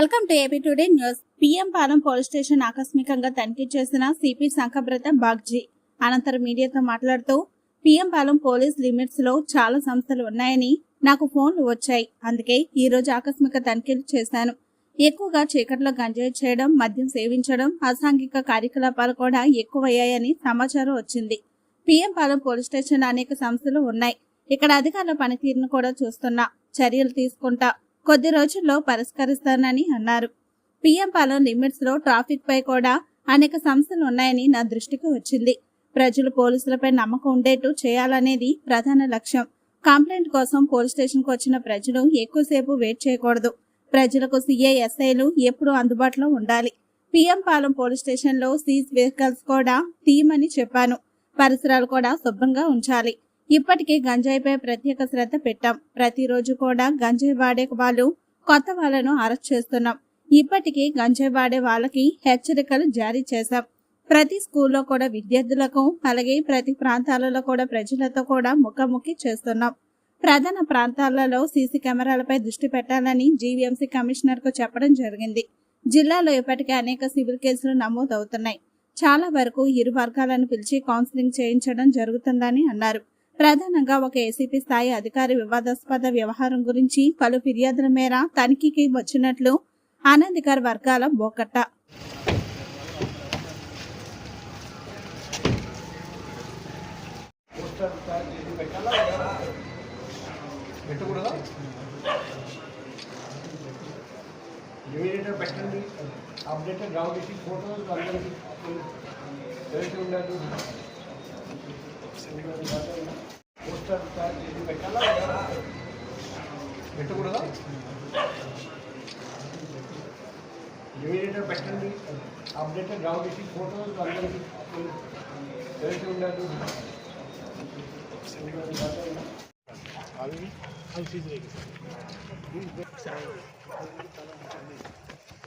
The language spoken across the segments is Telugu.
Welcome to AP today news. PM Palem police station ఆకస్మికంగా తనిఖీ చేసిన సిపి శంఖభ్రత బాగ్జీ అనంతరం మీడియాతో మాట్లాడుతూ పిఎం పాలెం పోలీస్ లిమిట్స్లో చాలా సంస్థలు ఉన్నాయని నాకు ఫోన్లు వచ్చాయి. అందుకే ఈ రోజు ఆకస్మిక తనిఖీలు చేశాను. ఎక్కువగా చీకట్లో గంజాయి చేయడం మద్యం సేవించడం అసాంఘిక కార్యకలాపాలు కూడా ఎక్కువయ్యాయని సమాచారం వచ్చింది. పిఎం పాలెం పోలీస్ స్టేషన్ అనేక సంస్థలు ఉన్నాయి. ఇక్కడ అధికారుల పనితీరును కూడా చూస్తున్నా. చర్యలు తీసుకుంటా కొద్ది రోజుల్లో పరిష్కరిస్తానని అన్నారు. పిఎంపాలెం లిమిట్స్లో లిమిట్స్లో ట్రాఫిక్ పై కూడా అనేక సమస్యలు ఉన్నాయని నా దృష్టికి వచ్చింది. ప్రజలు పోలీసులపై నమ్మకం ఉండేట్టు చేయాలనేది ప్రధాన లక్ష్యం. కంప్లైంట్ కోసం పోలీస్ స్టేషన్కు వచ్చిన ప్రజలు ఎక్కువసేపు వెయిట్ చేయకూడదు. ప్రజలకు సీఏ ఎస్ఐలు ఎప్పుడూ అందుబాటులో ఉండాలి. పిఎం పాలెం పోలీస్ స్టేషన్లో సీజ్ వెహికల్స్ కూడా తీయమని చెప్పాను. పరిసరాలు కూడా శుభ్రంగా ఉంచాలి. ఇప్పటికే గంజాయిపై ప్రత్యేక శ్రద్ధ పెట్టాం. ప్రతిరోజు కూడా గంజాయి వాడే వాళ్ళు కొత్త వాళ్ళను అరెస్ట్ చేస్తున్నాం. ఇప్పటికీ గంజాయి వాడే వాళ్ళకి హెచ్చరికలు జారీ చేశాం. ప్రతి స్కూల్లో కూడా విద్యార్థులకు అలాగే ప్రతి ప్రాంతాలలో కూడా ప్రజలతో కూడా ముఖాముఖి చేస్తున్నాం. ప్రధాన ప్రాంతాలలో సీసీ కెమెరాలపై దృష్టి పెట్టాలని జీవీఎంసీ కమిషనర్కు చెప్పడం జరిగింది. జిల్లాలో ఇప్పటికే అనేక సివిల్ కేసులు నమోదవుతున్నాయి. చాలా వరకు ఇరు వర్గాలను పిలిచి కౌన్సిలింగ్ చేయించడం జరుగుతుందని అన్నారు. ప్రధానంగా ఒక ఏసీపీ స్థాయి అధికారి వివాదాస్పద వ్యవహారం గురించి పలు ఫిర్యాదుల మేర తనిఖీకి వచ్చినట్లు అనధికార వర్గాల బోకట్ట. పోస్టర్ పెట్టాలా పెట్టకూడదా ఇమీడియట్గా పెట్టండి అప్డేటెడ్ గ్రౌండ్ ఇచ్చి ఫోటోస్ అందరికి తెలిసి ఉండాలి పోస్టర్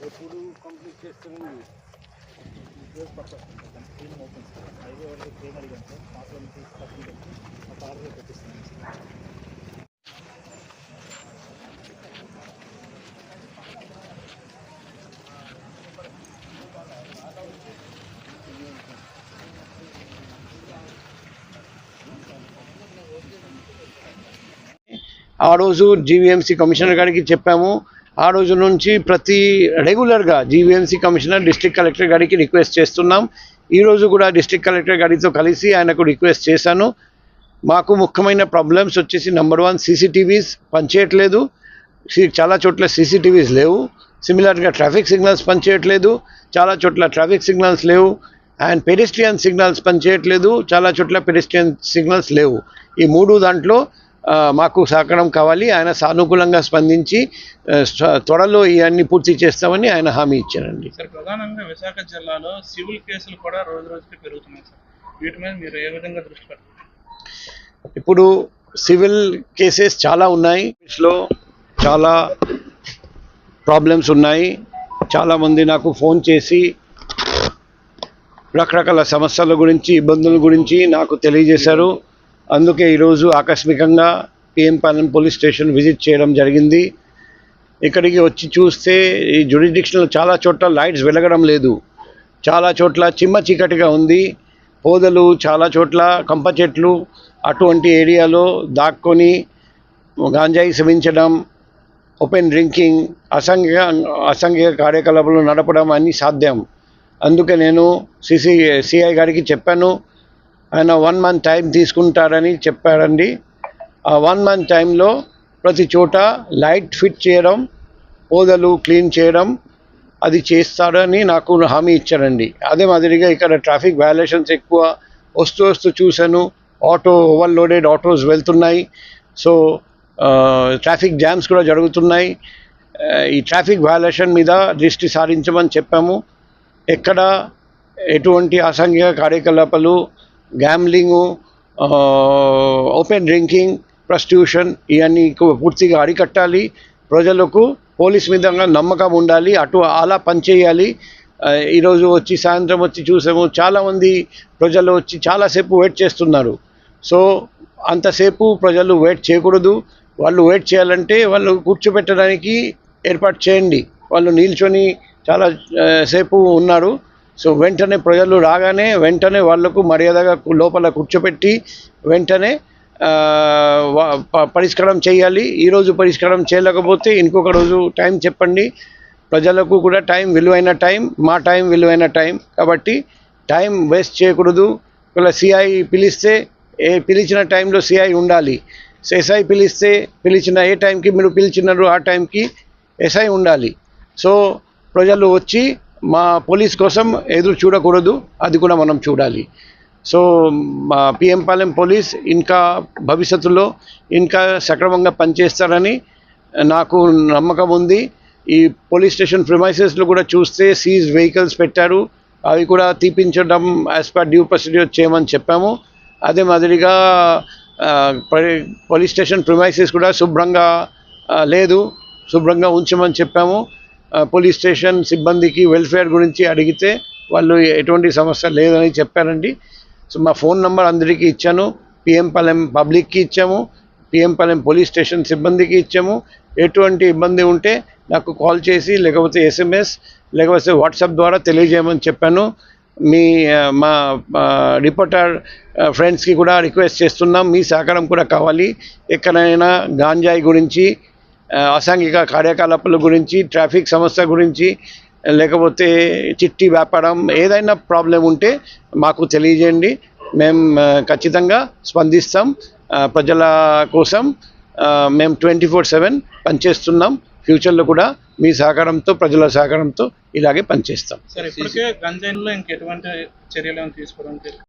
ఎప్పుడు కంప్లీట్ పెట్టాలా పెట్టకూడదా ఇమీడియట్గా పెట్టండి అప్డేటెడ్ గ్రౌండ్ ఇచ్చి ఫోటోస్ అందరికి తెలిసి ఉండాలి ఎప్పుడు కంప్లీట్ చేస్తానండి ఆ రోజు జీవీఎంసీ కమిషనర్ గారికి చెప్పాము ఆ రోజు నుంచి ప్రతి రెగ్యులర్గా జీవీఎంసీ కమిషనర్ డిస్ట్రిక్ట్ కలెక్టర్ గారికి రిక్వెస్ట్ చేస్తున్నాం. ఈరోజు కూడా డిస్ట్రిక్ట్ కలెక్టర్ గారితో కలిసి ఆయనకు రిక్వెస్ట్ చేశాను. మాకు ముఖ్యమైన ప్రాబ్లమ్స్ వచ్చేసి నెంబర్ వన్ సీసీటీవీస్ పనిచేయట్లేదు. చాలా చోట్ల సీసీటీవీస్ లేవు. సిమిలర్గా ట్రాఫిక్ సిగ్నల్స్ పనిచేయట్లేదు. చాలా చోట్ల ట్రాఫిక్ సిగ్నల్స్ లేవు. అండ్ పెడిస్ట్రియన్ సిగ్నల్స్ పనిచేయట్లేదు. చాలా చోట్ల పెడిస్ట్రియన్ సిగ్నల్స్ లేవు. ఈ మూడు దాంట్లో మాకు సహకారం కావాలి. ఆయన సానుకూలంగా స్పందించి త్వరలో ఇవన్నీ పూర్తి చేస్తామని ఆయన హామీ ఇచ్చారండి. సార్ ప్రధానంగా విశాఖ జిల్లాలో సివిల్ కేసులు కూడా రోజు రోజుకి పెరుగుతున్నాయి సార్. వీటి మీద మీరు ఏ విధంగా దృష్టి ఇప్పుడు సివిల్ కేసెస్ చాలా ఉన్నాయి. లో చాలా ప్రాబ్లమ్స్ ఉన్నాయి. చాలామంది నాకు ఫోన్ చేసి రకరకాల సమస్యల గురించి ఇబ్బందుల గురించి నాకు తెలియజేశారు. అందుకే ఈరోజు ఆకస్మికంగా పిఎంపాలెం పోలీస్ స్టేషన్ విజిట్ చేయడం జరిగింది. ఇక్కడికి వచ్చి చూస్తే ఈ జ్యుడిడిక్షన్లో చాలా చోట్ల లైట్స్ వెలగడం లేదు. చాలా చోట్ల చిమ్మ చీకటిగా ఉంది. పోదలు చాలా చోట్ల కంప చెట్లు అటువంటి ఏరియాలో దాక్కొని గాంజాయి సేవించడం ఓపెన్ డ్రింకింగ్ అసంఘిక అసంఘిక కార్యకలాపాలు నడపడం అన్నీ సాధ్యం. అందుకే నేను సిసి సిఐ గారికి చెప్పాను. ఆయన వన్ మంత్ టైం తీసుకుంటారని చెప్పారండి ఆ వన్ మంత్ టైంలో ప్రతి చోట లైట్ ఫిట్ చేయడం పోదలు క్లీన్ చేయడం అది చేస్తారని నాకు హామీ ఇచ్చారండి అదే మాదిరిగా ఇక్కడ ట్రాఫిక్ వయలేషన్స్ ఎక్కువ వస్తూ వస్తూ చూశాను. ఆటో ఓవర్లోడెడ్ ఆటోస్ వెళ్తున్నాయి. సో ట్రాఫిక్ జామ్స్ కూడా జరుగుతున్నాయి. ఈ ట్రాఫిక్ వయలేషన్ మీద దృష్టి సారించమని చెప్పాము. ఎక్కడ ఎటువంటి అసాంఘిక కార్యకలాపాలు గ్యామ్లింగు ఓపెన్ డ్రింకింగ్ ప్రస్టిట్యూషన్ ఇవన్నీ ఎక్కువ పూర్తిగా అరికట్టాలి. ప్రజలకు పోలీస్ మీద నమ్మకం ఉండాలి అటు అలా పనిచేయాలి uh, ఈరోజు వచ్చి సాయంత్రం వచ్చి చూసాము చాలామంది ప్రజలు వచ్చి చాలాసేపు వెయిట్ చేస్తున్నారు. సో అంతసేపు ప్రజలు వెయిట్ చేయకూడదు. వాళ్ళు వెయిట్ చేయాలంటే వాళ్ళు కూర్చోబెట్టడానికి ఏర్పాటు చేయండి. వాళ్ళు నిల్చొని చాలా uh, సేపు ఉన్నారు. సో వెంటనే ప్రజలు రాగానే వెంటనే వాళ్ళకు మర్యాదగా లోపల కూర్చోపెట్టి వెంటనే వా- ప- పరిష్కారం చేయాలి. ఈరోజు పరిష్కారం చేయలేకపోతే ఇంకొక రోజు టైం చెప్పండి. ప్రజలకు కూడా టైం విలువైన టైం మా టైం విలువైన టైం. కాబట్టి టైం వేస్ట్ చేయకూడదు. ఒకవేళ సిఐ పిలిస్తే ఏ పిలిచిన టైంలో సిఐ ఉండాలి. ఎస్ఐ పిలిస్తే పిలిచిన ఏ టైంకి మీరు పిలిచినారు ఆ టైంకి ఎస్ఐ ఉండాలి. సో ప్రజలు వచ్చి మా పోలీస్ కోసం ఎదురు చూడకూడదు. అది కూడా మనం చూడాలి. సో మా పిఎంపాలెం పోలీస్ ఇంకా భవిష్యత్తులో ఇంకా సక్రమంగా పనిచేస్తారని నాకు నమ్మకం ఉంది. ఈ పోలీస్ స్టేషన్ ప్రిమైసెస్లో కూడా చూస్తే సీజ్ వెహికల్స్ పెట్టారు. అవి కూడా తీపించడం యాజ్ పర్ డ్యూ ప్రొసీడ్యూర్ చేయమని చెప్పాము. అదే మాదిరిగా పోలీస్ స్టేషన్ ప్రిమైసెస్ కూడా శుభ్రంగా లేదు. శుభ్రంగా ఉంచమని చెప్పాము. పోలీస్ స్టేషన్ సిబ్బందికి వెల్ఫేర్ గురించి అడిగితే వాళ్ళు ఎటువంటి సమస్య లేదని చెప్పారండి. సో మా ఫోన్ నంబర్ అందరికీ ఇచ్చాను. పిఎం పబ్లిక్కి ఇచ్చాము. పిఎం పోలీస్ స్టేషన్ సిబ్బందికి ఇచ్చాము. ఎటువంటి ఇబ్బంది ఉంటే నాకు కాల్ చేసి లేకపోతే ఎస్ఎంఎస్ లేకపోతే వాట్సాప్ ద్వారా తెలియజేయమని చెప్పాను. మీ మా రిపోర్టర్ ఫ్రెండ్స్కి కూడా రిక్వెస్ట్ చేస్తున్నాం. మీ సహకారం కూడా కావాలి. ఎక్కడైనా గాంజాయి గురించి అసాంఘిక కార్యకలాపాల గురించి ట్రాఫిక్ సమస్య గురించి లేకపోతే చిట్టి వ్యాపారం ఏదైనా ప్రాబ్లం ఉంటే మాకు తెలియజేయండి. మేము ఖచ్చితంగా స్పందిస్తాం. ప్రజల కోసం మేము ట్వంటీ ఫోర్ సెవెన్ పనిచేస్తున్నాం. ఫ్యూచర్లో కూడా మీ సహకారంతో ప్రజల సహకారంతో ఇలాగే పనిచేస్తాం.